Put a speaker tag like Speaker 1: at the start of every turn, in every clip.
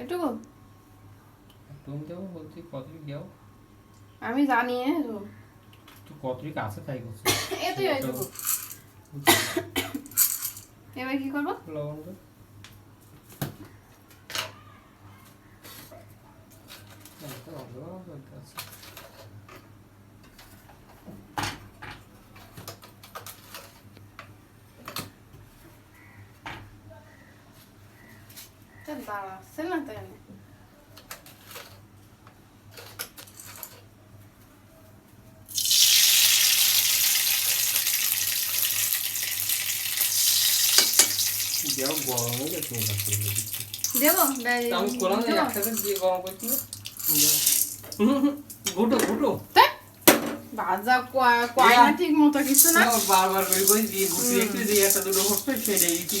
Speaker 1: এটুকু
Speaker 2: তুমি দেবো বলছি কতটুকু যাও
Speaker 1: আমি জানি হ্যাঁ তো।
Speaker 2: তুই কতটুকু আছে তাই করছিস
Speaker 1: এতই এটুকু এবার কি করব?
Speaker 2: লবণ দে। এই তো লবণ বলতে আছে।
Speaker 1: দাঁড়া সে না তাই আমি
Speaker 2: দেও গরম হয়ে গেছে ওটা তেলে দিচ্ছি।
Speaker 1: দেবো
Speaker 2: আমি করলাম না
Speaker 1: দেবো?
Speaker 2: একসাথে দিয়ে গরম করছিল ঘুটো ঘুটো
Speaker 1: বাজা কয় কয় না ঠিক মতো কিছু না
Speaker 2: বারবার করে কই দিয়ে ঘুরতে একটু দিয়ে একটা দুটো করতে সেটাই কি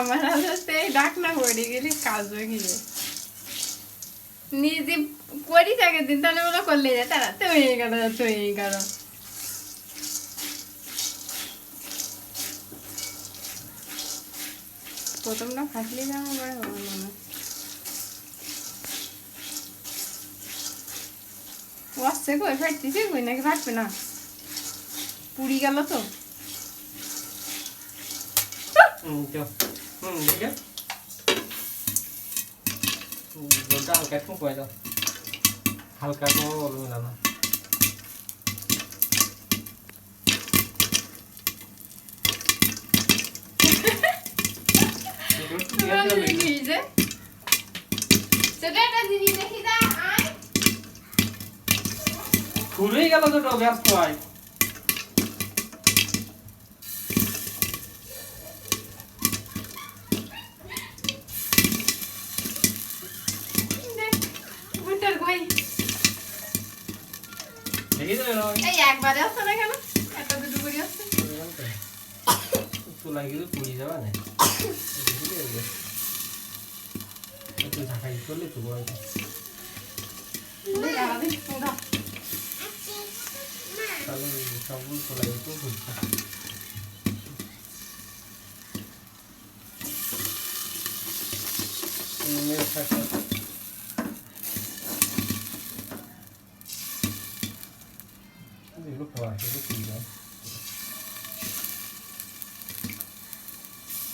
Speaker 1: আমার হাতে ডাক না করে গেলি কাজ হয়ে গেলে নিজে করি থাকে দিন, তাহলে বলে করলে যায় তারা তো এই কারও তো এই কারও প্রথমটা ফাটলে যাব আমার মনে হয়। আসছে কই? ফাটতেছে কই? নাকি ফাটবে না? পুড়ি গেল তো?
Speaker 2: হালকা একটু দাও হালকা কোনো না ঘুরেই গেল দুটো ব্যস্ত হয়
Speaker 1: দেখ বুটার কই
Speaker 2: দেখি তো এরকম।
Speaker 1: এই একবারে আসছে না কেন? একটা দুটো করে আসছে।
Speaker 2: চুলা কিন্তু পুড়ি যাবে না। একটু ঢাকাই করলে তো বড়
Speaker 1: দেখ আমাদের পুরা
Speaker 2: তাহলে সবগুলো চুলা কিন্তু ঘুরছে মেয়ের সাথে এগুলো খাওয়া এগুলো কি যায়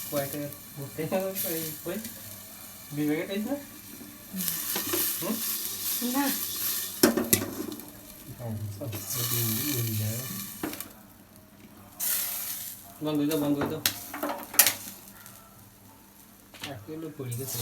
Speaker 2: কয়েকটা ঘুরতে যাবে এই কই বিবেকের টাইস না হুম
Speaker 1: না
Speaker 2: বন্ধ হয়ে যাও বন্ধ হয়ে যাও এক কিলো পড়ে গেছে